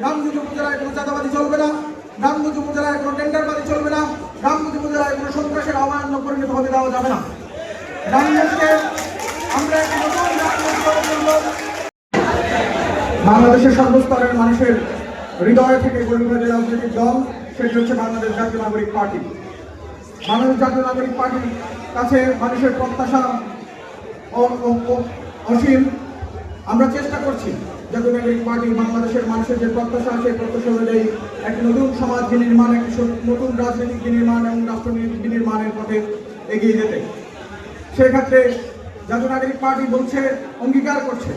চলবে না চলবে না পরিণত দেওয়া যাবে না আমরা। বাংলাদেশের সর্বস্তরের মানুষের হৃদয় থেকে গরিবের রাজনৈতিক দল, সেটি হচ্ছে বাংলাদেশ জাতীয় নাগরিক পার্টি বাংলাদেশ জাতীয় নাগরিক পার্টির কাছে মানুষের প্রত্যাশা অসীম আমরা চেষ্টা জাতীয় পার্টি বাংলাদেশের মানুষের যে প্রত্যাশা, সেই প্রত্যাশা অনুযায়ী একটি নতুন সমাজ বিনির্মাণ একটি সু- নতুন রাজনৈতিক বিনির্মাণ এবং রাষ্ট্র বিনির্মাণের পথে এগিয়ে যেতে। সেক্ষেত্রে জাতীয় পার্টি বলছে, অঙ্গীকার করছে।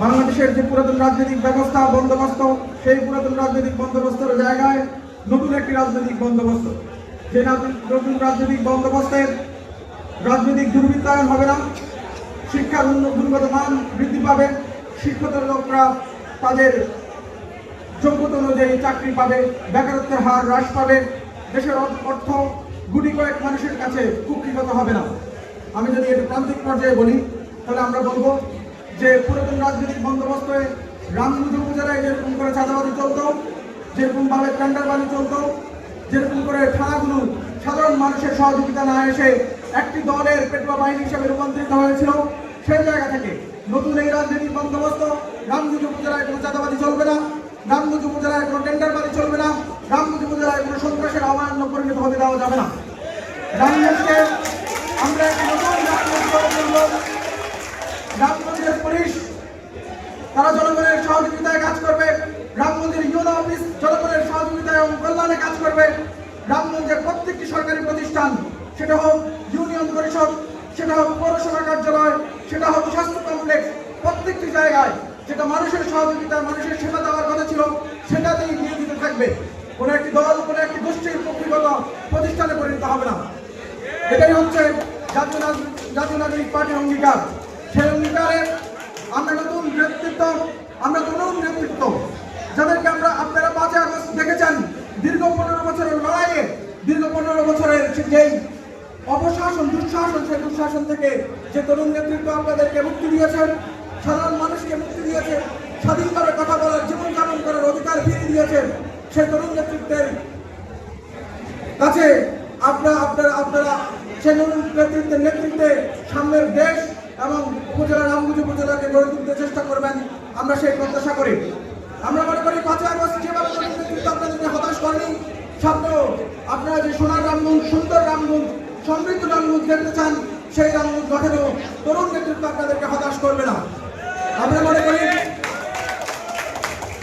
বাংলাদেশের যে পুরাতন রাজনৈতিক ব্যবস্থা, বন্দোবস্ত, সেই পুরাতন রাজনৈতিক বন্দোবস্তের জায়গায় নতুন একটি রাজনৈতিক বন্দোবস্ত। যে নতুন রাজনৈতিক বন্দোবস্তের রাজনৈতিক দুর্বৃত্তায়ন হবে না, শিক্ষার উন্নত গুণগত মান বৃদ্ধি পাবে শিক্ষিত লোকরা তাদের যোগ্যতা অনুযায়ী চাকরি পাবে, বেকারত্বের হার হ্রাস পাবে, দেশের অর্থ- গুটি কয়েক মানুষের কাছে কুক্ষিগত হবে না। আমি যদি এটা প্রান্তিক পর্যায়ে বলি, তাহলে আমরা বলব যে পুরাতন রাজনৈতিক বন্দোবস্তে রামগঞ্জ উপজেলায় যেরকম করে চাঁদাবাদি চলতো, যেরকম ভাবে টেন্ডারবাজি চলতো, যেরকম করে থানাগুলো সাধারণ মানুষের সহযোগিতা না এসে একটি দলের পেটুয়া বাহিনী হিসেবে রূপান্তরিত হয়েছিল সেই জায়গা থেকে নতুন এই রাজনৈতিক বন্দোবস্ত। রামগঞ্জ উপজেলায় কোনো চাঁদাবাদি চলবে না। রামগঞ্জ উপজেলায় কোনো টেন্ডারবাজি চলবে না। রামগঞ্জ উপজেলায় কোনো সন্ত্রাসের অমান্য পরিণত হতে দেওয়া যাবে না। রামগঞ্জকে আমরা রামগঞ্জের পুলিশ, তারা জনগণের সহযোগিতায় কাজ করবে। রামগঞ্জের ইউনো অফিস জনগণের সহযোগিতায় এবং কল্যাণে কাজ করবে। রামগঞ্জের প্রত্যেকটি সরকারি প্রতিষ্ঠান, সেটা হোক ইউনিয়ন পরিষদ, সেটা হোক পৌরসভা কার্যালয় সেটা হোক স্বাস্থ্য কমপ্লেক্স প্রত্যেকটি জায়গায় যেটা মানুষের সহযোগিতায় মানুষের সেবা দেওয়ার কথা ছিল, সেটাতেই নিয়োজিত থাকবে। কোনো একটি দল, কোনো একটি গোষ্ঠীর কর্তৃগত প্রতিষ্ঠানে পরিণত হবে না। এটাই হচ্ছে জাতীয় জাতীয় নাগরিক পার্টির অঙ্গীকার। সেই অঙ্গীকারে আমরা নতুন নেতৃত্ব, আমরা তরুণ নেতৃত্ব। যাদেরকে আমরা আপনারা পাঁচই আগস্ট দেখেছেন, দীর্ঘ পনেরো বছরের লড়াইয়ে, দীর্ঘ পনেরো বছরের যেই অপশাসন, দুঃশাসন, সেই দুঃশাসন থেকে যে তরুণ নেতৃত্ব আপনাদেরকে মুক্তি দিয়েছেন সাধারণ মানুষকে মুক্তি দিয়েছে স্বাধীনভাবে কথা বলার, জীবনযাপন করার অধিকার ফিরিয়ে দিয়েছেন সেই তরুণ নেতৃত্বের কাছে। আপনারা আপনারা আপনারা সেই নতুন নেতৃত্বের নেতৃত্বে সামনের দেশ এবং উপজেলা রামগুজ উপজেলাকে গড়ে তুলতে চেষ্টা করবেন আমরা সেই প্রত্যাশা করি। আমরা মনে করি পাঁচই আগস্ট যেভাবে নতুন নেতৃত্ব আপনাদেরকে হতাশ করেনি সামনেও আপনারা যে সোনার রামগঞ্জ সুন্দর রামগঞ্জ সমৃদ্ধ রামগঞ্জ দেখতে চান, সেই রামগঞ্জ গঠনেও তরুণ নেতৃত্ব আপনাদেরকে হতাশ করবে না। আমরা মনে করি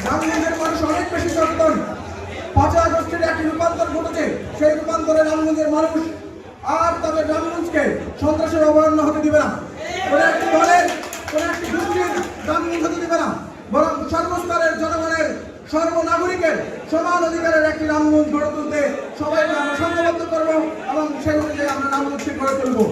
রামগঞ্জের মানুষ অনেক বেশি সচেতন। পাঁচই আগস্টের একটি রূপান্তর ঘটেছে। সেই রূপান্তরে রামগঞ্জের মানুষ আর তাদের রামগঞ্জকে সন্ত্রাসের অবহেন্ন হতে দিবে না। কোন একটি দলের, কোন একটি গোষ্ঠীর রামগঞ্জ হতে দিবে না। বরং সর্বস্তরের জনগণের সর্বনাগরিকের সমান অধিকারের একটি রামগঞ্জ গড়ে তুলতে সবাইকে আমরা সংঘবদ্ধ করব এবং সেই অনুযায়ী আমরা রামগঞ্জকে গড়ে তুলবো।